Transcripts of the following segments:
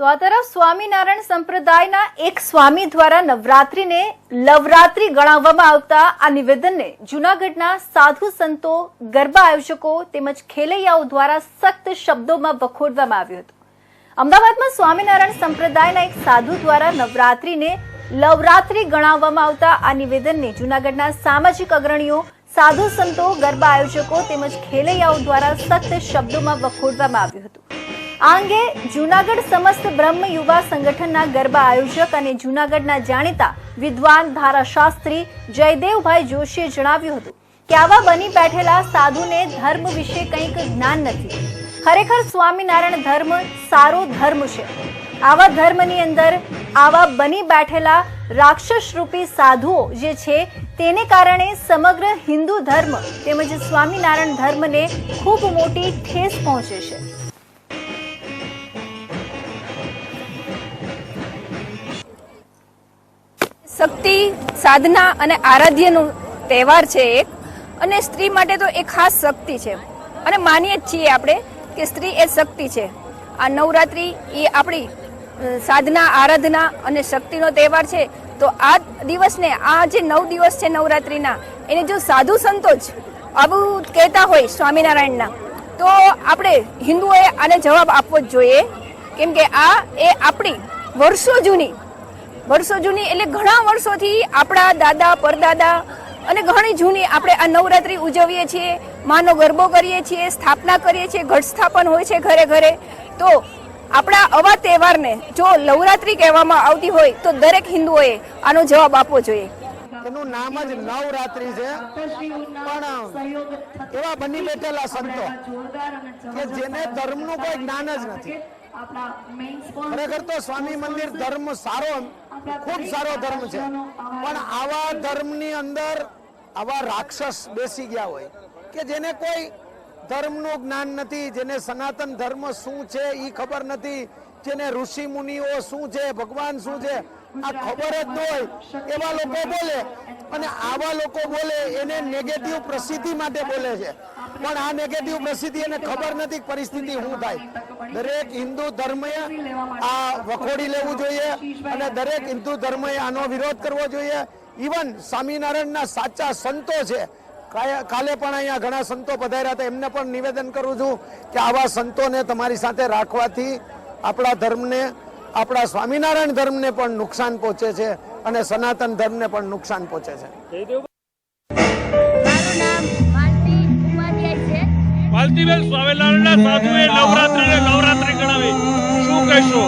તો આ તરફ સ્વામિનારાયણ સંપ્રદાયના એક સ્વામી દ્વારા નવરાત્રિને લવરાત્રી ગણાવવામાં આવતા આ નિવેદનને જૂનાગઢના સાધુ સંતો, ગરબા આયોજકો તેમજ ખેલૈયાઓ દ્વારા સખ્ત શબ્દોમાં વખોડવામાં આવ્યું હતું. અમદાવાદમાં સ્વામિનારાયણ સંપ્રદાયના એક સાધુ દ્વારા નવરાત્રિને લવરાત્રી ગણાવવામાં આવતા આ નિવેદનને જૂનાગઢના સામાજિક અગ્રણીઓ, સાધુ સંતો, ગરબા આયોજકો તેમજ ખેલૈયાઓ દ્વારા સખ્ત શબ્દોમાં વખોડવામાં આવ્યું હતું. આ અંગે જૂનાગઢ સમસ્ત બ્રહ્મ યુવા સંગઠનના ગરબા આયોજક અને જૂનાગઢના જાણીતા વિદ્વાન ધારાશાસ્ત્રી જયદેવભાઈ જોશીએ જણાવ્યું હતું કે આવા બની બેઠેલા સાધુને ધર્મ વિશે કંઈક જ્ઞાન નથી. ખરેખર સ્વામિનારાયણ ધર્મ સારો ધર્મ છે. આવા ધર્મની અંદર આવા બની બેઠેલા રાક્ષસરૂપી સાધુઓ જે છે તેને કારણે સમગ્ર હિન્દુ ધર્મ તેમજ સ્વામિનારાયણ ધર્મને ખૂબ મોટી ઠેસ પહોંચે છે. શક્તિ સાધના અને આરાધ્યનો તહેવાર છે એક. અને સ્ત્રી માટે તો એ ખાસ શક્તિ છે. અને માનીએ જ છીએ આપણે કે સ્ત્રી એ શક્તિ છે. આ નવરાત્રિ એ આપણી સાધના, આરાધના અને શક્તિનો તહેવાર છે. તો આ દિવસને, આ જે નવ દિવસ છે નવરાત્રિના, એને જો સાધુ સંતો જ આવું કહેતા હોય સ્વામિનારાયણના, તો આપણે હિન્દુઓએ આને જવાબ આપવો જ જોઈએ. કેમ કે આ એ આપણી વર્ષો જૂની વર્ષો જૂની એટલે ઘણા વર્ષોથી આપણા દાદા પરદાદા અને ઘણી જૂની આપણે આ નવરાત્રી ઉજવીએ છીએ માનો ગરબો કરીએ છીએ સ્થાપના કરીએ છીએ ઘટ સ્થાપન હોય છે ઘરે ઘરે તો આપણા આવા તહેવારને જો નવરાત્રી કહેવામાં આવતી હોય તો દરેક હિન્દુઓએ આનો જવાબ આપવો જોઈએ. એનું નામ જ નવરાત્રી છે. પણ એવા બની બેઠેલા સંતો કે જેને ધર્મનું કોઈ જ્ઞાન જ નથી. ખરેખર તો સ્વામી મંદિર ધર્મ સારો ખૂબ સારો ધર્મ છે. પણ આવા ધર્મની અંદર આવા રાક્ષસ બેસી ગયા હોય કે જેને કોઈ ધર્મનું જ્ઞાન નથી, જેને સનાતન ધર્મ શું છે એ ખબર નથી, જેને ઋષિ મુનિઓ શું છે, ભગવાન શું છે, આ ખબર જ ન હોય, એવા લોકો બોલે. અને આવા લોકો બોલે, એને નેગેટિવ પ્રસિદ્ધિ માટે બોલે છે. પણ આ નેગેટિવ પ્રસિદ્ધિ એને ખબર નથી પરિસ્થિતિ શું થાય. દરેક હિન્દુ ધર્મએ આ વખોડી લેવું જોઈએ અને દરેક હિન્દુ ધર્મએ આનો વિરોધ કરવો જોઈએ. ઇવન સ્વામિનારાયણના સાચા સંતો છે. કાલે પણ અહીંયા ઘણા સંતો પધાર્યા હતા. એમને પણ નિવેદન કરું છું કે આવા સંતોને તમારી સાથે રાખવાથી આપણા ધર્મને, આપણા સ્વામિનારાયણ ધર્મને પણ નુકસાન પહોંચે છે અને સનાતન ધર્મને પણ નુકસાન પહોંચે છે. માલતીબેન સ્વામિનારાયણના સાધુએ નવરાત્રિને નવરાત્રિ ગણાવી. શું કહેશો?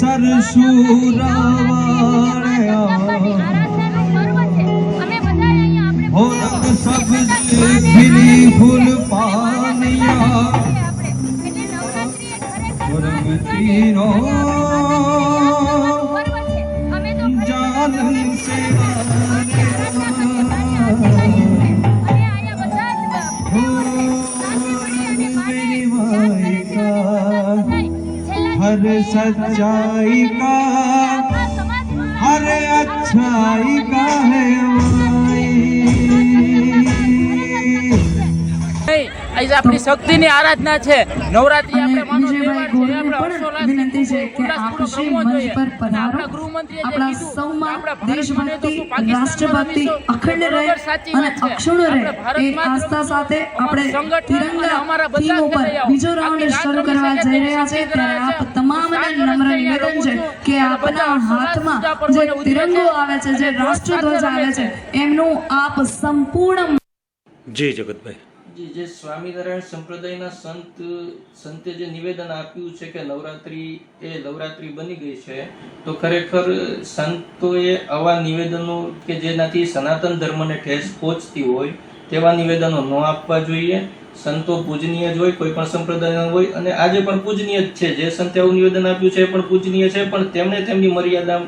સરસુરાવાળ્યા સબ ભગવાન हर सच्चाई का हर अच्छाई का है माई આજે આપણી શક્તિની આરાધના છે. નવરાત્રી આપણે માનો તહેવાર છે આપણે વિનંતી છે કે આપ શ્રી મંચ પર પધારો. આપણા ગૃહમંત્રીએ જે આપણા કીધું કે સૌમાં આપણે ભારત બને તો દેશભક્તિ રાષ્ટ્રભક્તિ અખંડ રહે અને વાત રહે એ આસ્થા સાથે આપણે તિરંગા થીમ ઉપર બીજો રાઉન્ડ શરૂ કરવા જઈ રહ્યા છે ત્યારે આપ. તમામને નમ્ર નિવેદન છે કે આપના હાથમાં જે તિરંગો આવે છે જે રાષ્ટ્રધ્વજ આવે છે. છે. એમનું આપ સંપૂર્ણ જય જગતભાઈ. જી સ્વામિનારાયણ સંપ્રદાયના સંત, સંતે જે નિવેદન આપ્યું છે કે નવરાત્રી એ નવરાત્રી બની ગઈ છે, તો ખરેખર સંતોએ આવા નિવેદનો કે જેનાથી સનાતન ધર્મને ઠેસ પહોંચતી હોય, તેવા નિવેદનો ન આપવા જોઈએ. સંતો પૂજનીય જ હોય, કોઈ પણ સંપ્રદાયના હોય, અને આજે પણ પૂજનીય જ છે. જે સંતે આવું નિવેદન આપ્યું છે એ પણ પૂજનીય છે, પણ તેમણે તેમની મર્યાદા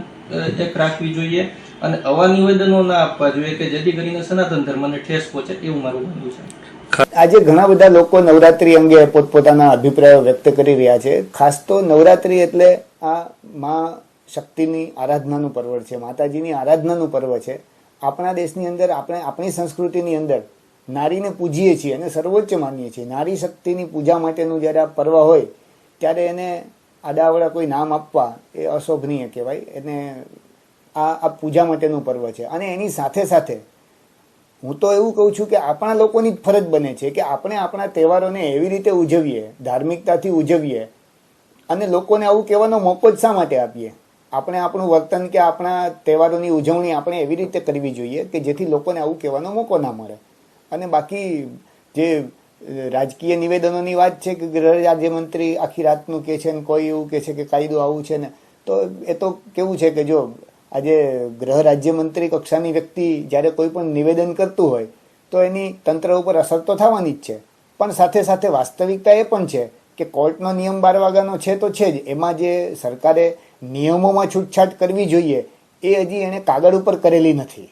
એક રાખવી જોઈએ. અને આવા નિવેદનો ના આપવા જોઈએ કે જેથી કરીને સનાતન ધર્મને ઠેસ પહોંચે એવું મારું માનવું છે. આજે ઘણા બધા લોકો નવરાત્રી અંગે પોતપોતાના અભિપ્રાયો વ્યક્ત કરી રહ્યા છે. ખાસ તો નવરાત્રી એટલે આ માં શક્તિની આરાધનાનું પર્વ છે, માતાજીની આરાધનાનું પર્વ છે. આપણા દેશની અંદર, આપણે આપણી સંસ્કૃતિની અંદર નારીને પૂજીએ છીએ અને સર્વોચ્ચ માનીએ છીએ. નારી શક્તિની પૂજા માટેનું જ્યારે આ પર્વ હોય, ત્યારે એને આડાવડા કોઈ નામ આપવા એ અશોભનીય કહેવાય. એને આ આ પૂજા માટેનું પર્વ છે. અને એની સાથે સાથે હું તો એવું કહું છું કે આપણા લોકોની ફરજ બને છે કે આપણે આપણા તહેવારોને એવી રીતે ઉજવીએ, ધાર્મિકતાથી ઉજવીએ અને લોકોને આવું કહેવાનો મોકો જ શા માટે આપીએ? આપણે આપણું વર્તન કે આપણા તહેવારોની ઉજવણી આપણે એવી રીતે કરવી જોઈએ કે જેથી લોકોને આવું કહેવાનો મોકો ના મળે. અને બાકી જે રાજકીય નિવેદનોની વાત છે કે ગૃહ રાજ્યમંત્રી આખી રાતનું કહે છે ને કોઈ એવું કહે છે કે કાયદો આવું છે ને, તો એ તો કેવું છે કે જો આજે ગૃહ રાજ્યમંત્રી કક્ષાની વ્યક્તિ જ્યારે કોઈ પણ નિવેદન કરતું હોય, તો એની તંત્ર ઉપર અસર તો થવાની જ છે. પણ સાથે સાથે વાસ્તવિકતા એ પણ છે કે કોર્ટનો નિયમ બાર વાગ્યાનો છે તો છે જ. એમાં જે સરકારે નિયમોમાં છૂટછાટ કરવી જોઈએ, એ હજી એણે કાગળ ઉપર કરેલી નથી.